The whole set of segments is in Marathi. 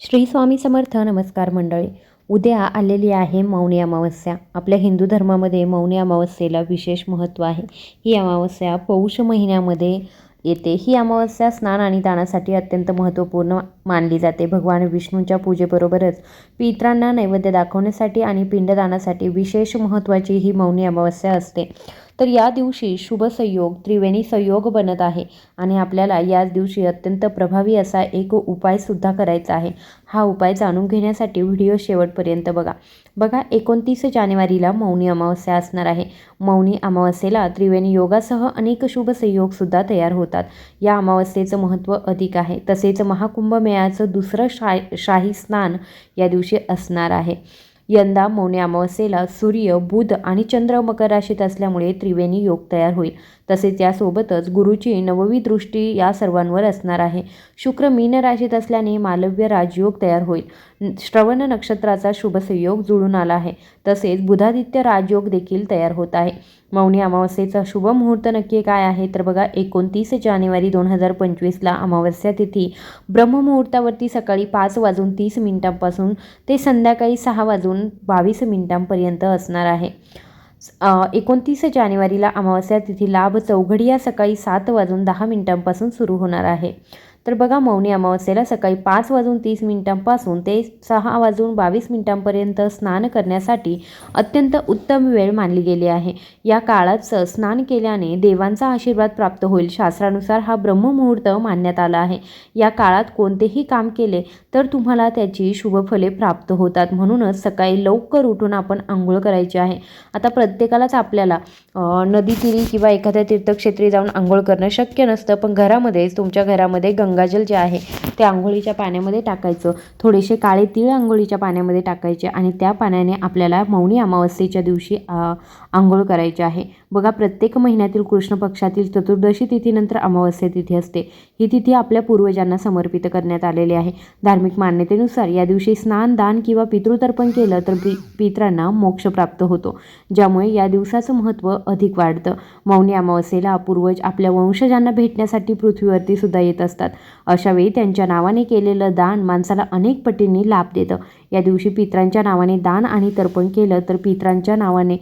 श्री स्वामी समर्थ नमस्कार मंडळी. उद्या आलेली आहे मौनी अमावस्या. आपल्या हिंदू धर्मामध्ये मौनी अमावस्येला विशेष महत्त्व आहे. ही अमावस्या पौष महिन्यामध्ये येते. ही अमावस्या स्नान आणि दानासाठी अत्यंत महत्त्वपूर्ण मानली जाते. भगवान विष्णूंच्या पूजेबरोबरच पितरांना नैवेद्य दाखवण्यासाठी आणि पिंडदानासाठी विशेष महत्त्वाची ही मौनी अमावस्या असते. तर या दिवशी शुभ संयोग त्रिवेणी संयोग बनत आहे. आणि आपल्याला याच दिवशी अत्यंत प्रभावी असा एक उपायसुद्धा करायचा आहे. हा उपाय जाणून घेण्यासाठी व्हिडिओ शेवटपर्यंत बघा. बघा एकोणतीस जानेवारीला मौनी अमावस्या असणार आहे. मौनी अमावस्येला त्रिवेणी योगासह अनेक शुभ संयोगसुद्धा तयार होतात. या अमावस्येचं महत्त्व अधिक आहे. तसेच महाकुंभमेळ्याचं दुसरं शा शाही स्नान या दिवशी असणार आहे. यंदा मौनी अमावस्येला सूर्य बुध आणि चंद्र मकर राशीत असल्यामुळे त्रिवेणी योग तयार होईल. तसेच यासोबतच गुरुची नववी दृष्टी या सर्वांवर असणार आहे. शुक्र मीन राशीत असल्याने मालव्य राजयोग तयार होईल. श्रवण नक्षत्राचा शुभ संयोग जुळून आला आहे. तसेच बुधादित्य राजयोग देखील तयार होत आहे. मौनी अमावस्येचा शुभ मुहूर्त नक्की काय आहे? तर बघा एकोणतीस जानेवारी दोन हजार पंचवीसला अमावस्या तिथी. ब्रह्ममुहूर्तावरती सकाळी पाच वाजून तीस मिनिटांपासून ते संध्याकाळी सहा वाजून बावीस मिनिटांपर्यंत असणार आहे. एकोणतीस जानेवारीला अमावस्या तिथी लाभ चौघडी या सकाळी सात वाजून दहा मिनिटांपासून सुरू होणार आहे. तर बघा मौनी अमावस्येला सकाळी पाच वाजून तीस मिनिटांपासून ते सहा वाजून बावीस मिनिटांपर्यंत स्नान करण्यासाठी अत्यंत उत्तम वेळ मानली गेली आहे. या काळात स्नान केल्याने देवांचा आशीर्वाद प्राप्त होईल शास्त्रानुसार हा ब्रह्ममुहूर्त मानण्यात आला आहे. या काळात कोणतेही काम केले तर तुम्हाला त्याची शुभफले प्राप्त होतात. म्हणूनच सकाळी लवकर उठून आपण आंघोळ करायची आहे. आता प्रत्येकालाच आपल्याला नदीतीरी किंवा एखाद्या तीर्थक्षेत्री जाऊन आंघोळ करणं शक्य नसतं पण घरामध्येच तुमच्या घरामध्ये गंगा गंगाजल जे आहे ते आंघोळीच्या पाण्यामध्ये टाकायचं. थोडेसे काळे तीळ आंघोळीच्या पाण्यामध्ये टाकायचे आणि त्या पाण्याने आपल्याला मौनी अमावस्येच्या दिवशी आंघोळ करायची आहे. बघा प्रत्येक महिन्यातील कृष्ण पक्षातील चतुर्दशी तिथीनंतर अमावस्या तिथी असते. ही तिथी आपल्या पूर्वजांना समर्पित करण्यात आलेली आहे. धार्मिक मान्यतेनुसार या दिवशी स्नान दान किंवा पितृतर्पण केलं तर पि पित्रांना मोक्ष प्राप्त होतो. ज्यामुळे या दिवसाचं महत्त्व अधिक वाढतं. मौनी अमावस्येला पूर्वज आपल्या वंशजांना भेटण्यासाठी पृथ्वीवरती सुद्धा येत असतात. अशावेळी त्यांच्या नावाने केलेलं दान माणसाला अनेक पटींनी लाभ देतं. या दिवशी पित्रांच्या नावाने दान आणि तर्पण केलं तर पित्रांच्या नावाने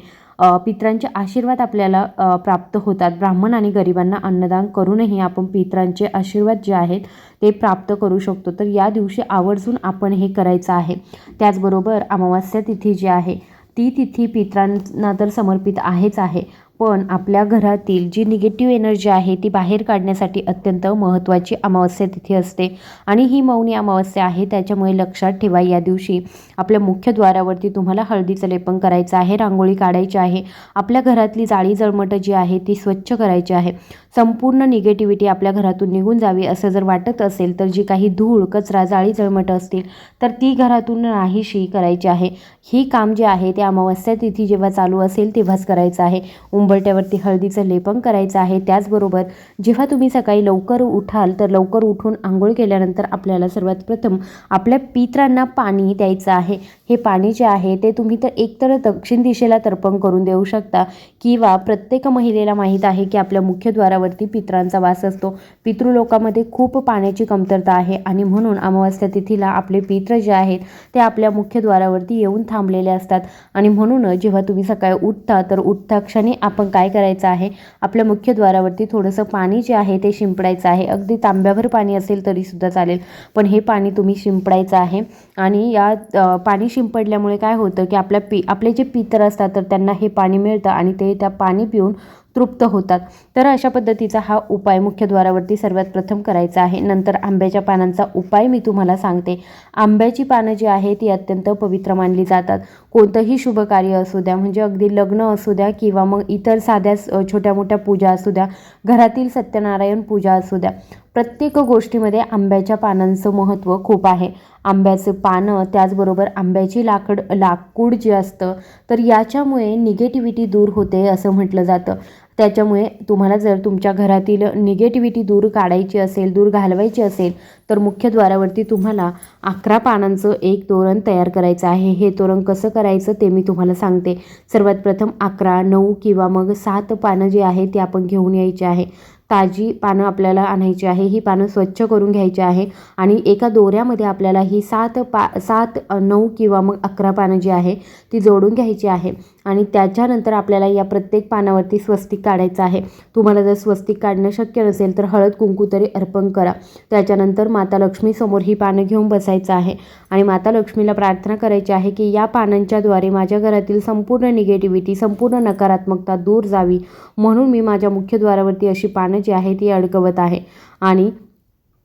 पित्रांचे आशीर्वाद आपल्याला प्राप्त होतात. ब्राह्मण आणि गरिबांना अन्नदान करूनही आपण पित्रांचे आशीर्वाद जे आहेत ते प्राप्त करू शकतो. तर या दिवशी आवर्जून आपण हे करायचं आहे. त्याचबरोबर अमावास्या तिथी जी आहे ती तिथी पित्रांना तर समर्पित आहेच आहे. पण आपल्या घरातील जी निगेटिव्ह एनर्जी आहे ती बाहेर काढण्यासाठी अत्यंत महत्त्वाची अमावस्या तिथे असते. आणि ही मौनी अमावस्या आहे त्याच्यामुळे लक्षात ठेवा या दिवशी आपल्या मुख्य द्वारावरती तुम्हाला हळदीचं लेपन करायचं आहे रांगोळी काढायची आहे. आपल्या घरातली जाळी जळमटं जी आहे ती स्वच्छ करायची आहे. संपूर्ण निगेटिव्हिटी आपल्या घरातून निघून जावी असं जर वाटत असेल तर जी काही धूळ कचरा जाळी जळमटं असतील तर ती घरातून नाहीशी करायची आहे. ही काम जे आहे ते अमावस्या तिथी जेव्हा चालू असेल तेव्हाच करायचं आहे. उंबरट्यावरती हळदीचं लेपन करायचं आहे. त्याचबरोबर जेव्हा तुम्ही सकाळी लवकर उठाल तर लवकर उठून आंघोळ केल्यानंतर आपल्याला सर्वात प्रथम आपल्या पित्रांना पाणी द्यायचं आहे. हे पाणी जे आहे ते तुम्ही तर एकतर दक्षिण दिशेला तर्पण करून देऊ शकता किंवा प्रत्येक महिलेला माहीत आहे की आपल्या मुख्यद्वारावरती पित्रांचा वास असतो. पितृलोकामध्ये खूप पाण्याची कमतरता आहे आणि म्हणून अमावस्या तिथीला आपले पित्र जे आहेत ते आपल्या मुख्यद्वारावरती येऊन थांबलेले असतात. आणि म्हणून जेव्हा तुम्ही सकाळी उठता तर उठता क्षणी आप आपण काय करायचं आहे? आपल्या मुख्यद्वारावरती थोडंसं पाणी जे आहे ते शिंपडायचं आहे. अगदी तांब्याभर पाणी असेल तरीसुद्धा चालेल. पण हे पाणी तुम्ही शिंपडायचं आहे. आणि या पाणी शिंपडल्यामुळे काय होतं की आपल्या पी आपले जे पितर असतात तर त्यांना हे पाणी मिळतं आणि ते त्या पाणी पिऊन तृप्त होतात. तर अशा पद्धतीचा हा उपाय मुख्यद्वारावरती सर्वात प्रथम करायचा आहे. नंतर आंब्याच्या पानांचा उपाय मी तुम्हाला सांगते. आंब्याची पानं जी आहे ती अत्यंत पवित्र मानली जातात. कोणतंही शुभ कार्य असू द्या म्हणजे अगदी लग्न असू द्या किंवा मग इतर साध्या छोट्या मोठ्या पूजा असू द्या घरातील सत्यनारायण पूजा असू द्या प्रत्येक गोष्टीमध्ये आंब्याच्या पानांचं महत्त्व खूप आहे. आंब्याचं पानं त्याचबरोबर आंब्याची लाकड लाकूड जे असतं तर याच्यामुळे निगेटिव्हिटी दूर होते असं म्हटलं जातं. त्याच्यामुळे तुम्हाला जर तुमच्या घरातील निगेटिव्हिटी दूर काढायची असेल दूर घालवायची असेल तर मुख्यद्वारावरती तुम्हाला अकरा पानांचं एक तोरण तयार करायचं आहे. हे तोरण कसं करायचं ते मी तुम्हाला सांगते. सर्वात प्रथम अकरा नऊ किंवा मग सात पानं जी आहे ती आपण घेऊन यायची आहे. ताजी पानं आपल्याला आणायची आहे. ही पानं स्वच्छ करून घ्यायची आहे आणि एका दोऱ्यामध्ये आपल्याला ही सात पा सात नऊ किंवा मग अकरा पानं जी आहे ती जोडून घ्यायची आहे. आणि त्याच्यानंतर आपल्याला या प्रत्येक पानावरती स्वस्तिक काढायचं आहे. तुम्हाला जर स्वस्तिक काढणं शक्य नसेल तर हळद कुंकू तरी अर्पण करा. त्याच्यानंतर माता लक्ष्मीसमोर ही पानं घेऊन बसायचं आहे. आणि माता लक्ष्मीला प्रार्थना करायची आहे की या पानांच्याद्वारे माझ्या घरातील संपूर्ण निगेटिव्हिटी संपूर्ण नकारात्मकता दूर जावी. म्हणून मी माझ्या मुख्यद्वारावरती अशी पानं जी आहे ती अडकवत आहे. आणि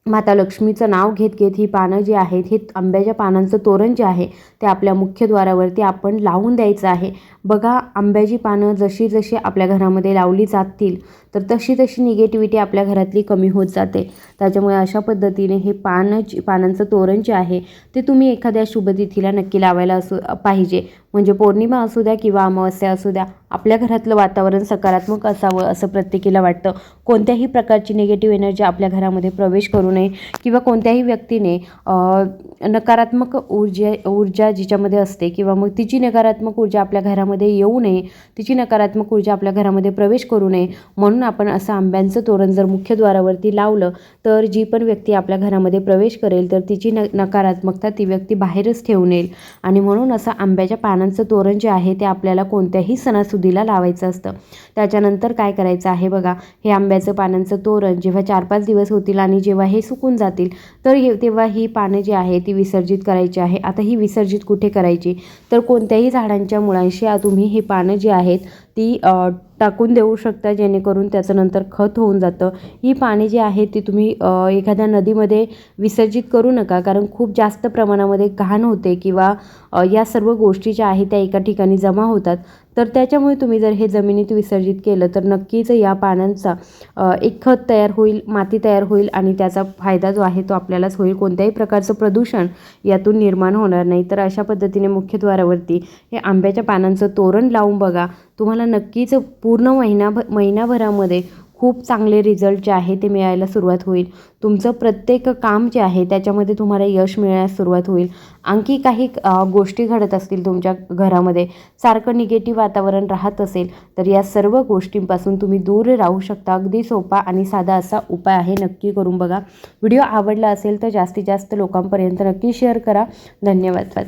माता लक्ष्मीचं नाव घेत घेत ही पानं जी आहेत हे आंब्याच्या पानांचं तोरण जे आहे ते आपल्या मुख्यद्वारावरती आपण लावून द्यायचं आहे. बघा आंब्याची पानं जशी जशी आपल्या घरामध्ये लावली जातील तर तशी तशी निगेटिव्हिटी आपल्या घरातली कमी होत जाते. त्याच्यामुळे अशा पद्धतीने हे पानं जी पानांचं तोरण जे आहे ते तुम्ही एखाद्या शुभतिथीला नक्की लावायला असू पाहिजे. म्हणजे पौर्णिमा असू द्या किंवा अमावस्या असू द्या आपल्या घरातलं वातावरण सकारात्मक असावं असं प्रत्येकीला वाटतं. कोणत्याही प्रकारची निगेटिव्ह एनर्जी आपल्या घरामध्ये प्रवेश करू नये किंवा कोणत्याही व्यक्तीने नकारात्मक ऊर्जा ऊर्जा जिच्यामध्ये असते किंवा मग तिची नकारात्मक ऊर्जा आपल्या घरामध्ये येऊ नये तिची नकारात्मक ऊर्जा आपल्या घरामध्ये प्रवेश करू नये म्हणून आपण असं आंब्यांचं तोरण जर मुख्यद्वारावरती लावलं तर जी पण व्यक्ती आपल्या घरामध्ये प्रवेश करेल तर तिची न नकारात्मकता ती व्यक्ती बाहेरच ठेवून येईल. आणि म्हणून असं आंब्याच्या पानांचं तोरण जे आहे ते आपल्याला कोणत्याही सुदीला लावायचं असतं. त्याच्यानंतर काय करायचं आहे बघा हे आंब्याचं पानांचं तोरण जेव्हा चार पाच दिवस होतील आणि जेव्हा हे सुकून जातील तर हे तेव्हा ही पानं जी आहे ती विसर्जित करायची आहे. आता ही विसर्जित कुठे करायची? तर कोणत्याही झाडांच्या मुळांशी तुम्ही ही पानं जी आहेत ती टाकून देऊ शकता जेणेकरून त्याचं नंतर खत होऊन जातं. ही पाणी जी आहेत ती तुम्ही एखाद्या नदीमध्ये विसर्जित करू नका कारण खूप जास्त प्रमाणामध्ये घाण होते किंवा या सर्व गोष्टी ज्या आहेत त्या एका ठिकाणी जमा होतात. तर त्याच्यामुळे तुम्ही जर हे जमिनीत विसर्जित केलं तर नक्कीच या पानांचा एक खत तयार होईल माती तयार होईल आणि त्याचा फायदा जो आहे तो आपल्यालाच होईल. कोणत्याही प्रकारचं प्रदूषण यातून निर्माण होणार नाही. तर अशा पद्धतीने मुख्यद्वारावरती हे आंब्याच्या पानांचं तोरण लावून बघा. तुम्हाला नक्कीच पूर्ण महिना महिनाभरामध्ये खूप चांगले रिझल्ट जे आहे ते मिळायला सुरुवात होईल. तुमचं प्रत्येक काम जे आहे त्याच्यामध्ये तुम्हाला यश मिळण्यास सुरुवात होईल. आणखी काही गोष्टी घडत असतील तुमच्या घरामध्ये सारखं निगेटिव्ह वातावरण राहत असेल तर या सर्व गोष्टींपासून तुम्ही दूर राहू शकता. अगदी सोपा आणि साधा असा उपाय आहे नक्की करून बघा. व्हिडिओ आवडला असेल तर जास्तीत जास्त लोकांपर्यंत नक्की शेअर करा. धन्यवाद.